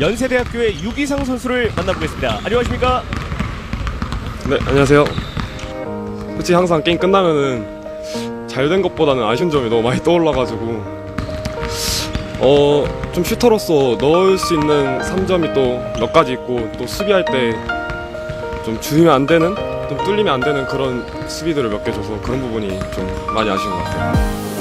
연세대학교의 유기상 선수를 만나보겠습니다. 안녕하십니까? 네, 안녕하세요. 솔직히 항상 게임 끝나면은 잘 된 것보다는 아쉬운 점이 너무 많이 떠올라가지고 어, 좀 슈터로서 넣을 수 있는 3점이 또 몇 가지 있고 또 수비할 때좀 주면 안 되는 좀 뚫리면 안 되는 그런 수비들을 몇 개 줘서 그런 부분이 좀 많이 아쉬운 것 같아요.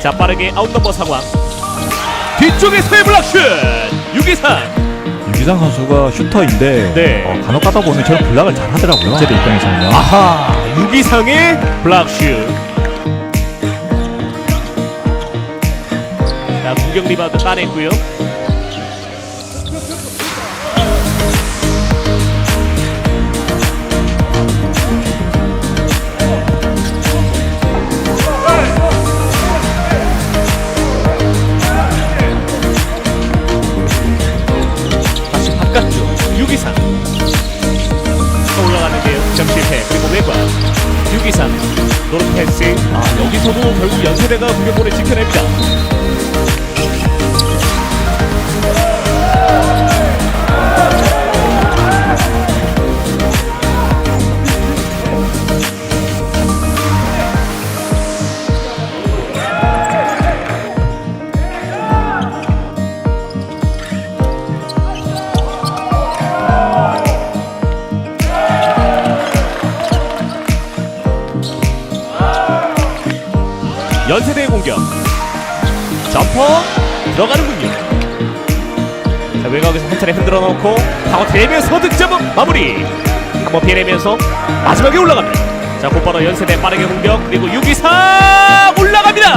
자 빠르게 아웃 넘버 상황. 뒤쪽에 서의 블락슛 유기상. 유기상 선수가 슈터인데 네. 어, 간혹 가다 보면 저런 블락을 잘 하더라고요. 제대 입장에서는요. 아하 유기상의 블락슛. 자 공격 리바운드 따냈고요. 노른 패스. 아 여기서도 결국 연세대가 공격권을 지켜냅니다 연세대의 공격. 점퍼 들어가는군요. 자 외곽에서 한 차례 흔들어 놓고 파고들면서 득점은 마무리. 한번 피해내면서 마지막에 올라갑니다. 자 곧바로 연세대 빠르게 공격. 그리고 유기상 올라갑니다.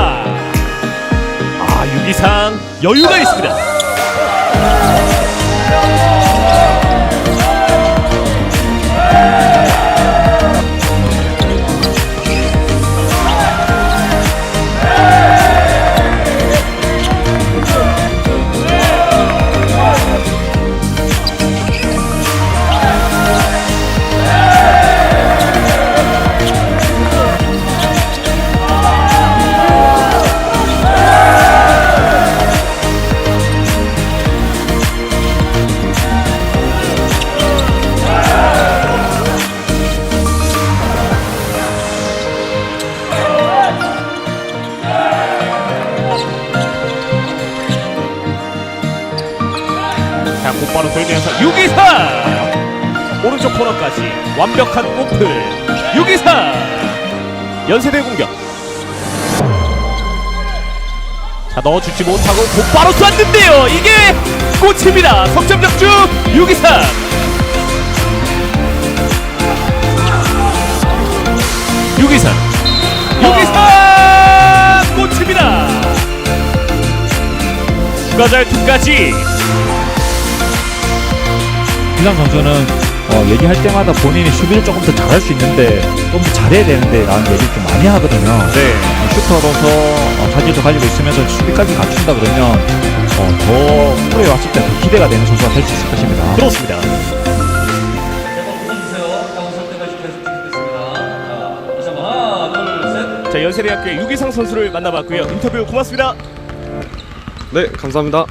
아 유기상 여유가 있습니다 자 곧바로 돌면서 유기상 오른쪽 코너까지 완벽한 오플 유기상 연세대 공격. 자 넣어주지 못하고 곧바로 쐈는데요. 이게 꽃입니다. 석점 적중 유기상 유기상 유기상 꽃입니다. 추가잘 투까지 유기상 선수는 어, 얘기할 때마다 본인이 수비를 조금 더 잘할 수 있는데 좀더 잘해야 되는데 라는 얘기를 좀 많이 하거든요. 네 어, 슈터로서 어, 자질도 가지고 있으면서 수비까지 갖춘다 그러면 어, 더 프로에 왔을 때 더 기대가 되는 선수가 될 수 있을 것입니다. 그렇습니다. 자 연세대학교의 유기상 선수를 만나봤고요. 인터뷰 고맙습니다. 네, 감사합니다.